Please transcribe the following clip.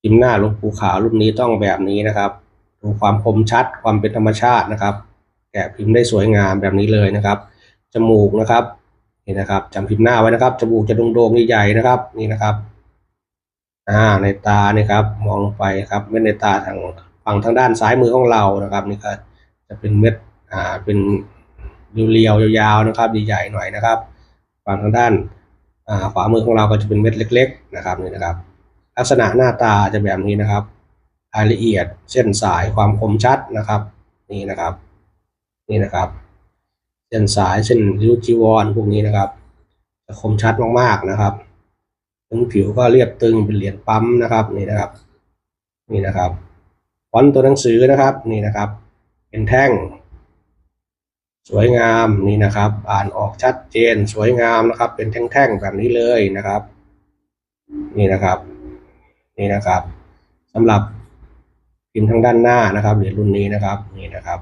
พิมพ์หน้าลวงปู่ขาวรุ่นนี้ต้องแบบนี้นะครับดูความคมชัดความเป็นธรรมชาตินะครับ แกะพิมพ์ได้สวยงามแบบนี้เลยนะครับจมูกนะครับนี่นะครับจำพิมพ์หน้าไว้นะครับจมูกจะโด่งๆใหญ่ๆนะครับนี่นะครับอ่าในตานี่ครับมองลงไปครับเม็ดในตาทางฝั่งทางด้านซ้ายมือของเรานะครับนี่ก็จะเป็นเม็ดอ่าเป็นเรียวๆยาวๆนะครับใหญ่ๆหน่อยนะครับฝั่งทางด้านอ่าขวามือของเราก็จะเป็นเม็ดเล็ก ๆ นะครับนี่นะครับ ลักษณะหน้าตาจะแบบนี้นะครับรายละเอียดเส้นสายความคมชัดนะครับ นี่นะครับ นี่นะครับ เส้นสายเส้นริ้วจีวรพวกนี้นะครับจะคมชัดมากๆนะครับพื้นผิวก็เรียบตึงเป็นเหรียญปั๊มนะครับนี่นะครับ นี่นะครับฟอนต์ตัวหนังสือนะครับนี่นะครับ เป็นแท่ง สวยงามนี่นะครับ อ่านออกชัดเจนสวยงามนะครับ เป็นแท่งๆแบบนี้เลยนะครับ นี่นะครับ นี่นะครับสำหรับพิมพ์ทางด้านหน้านะครับเหรียญรุ่นนี้นะครับนี่นะครับ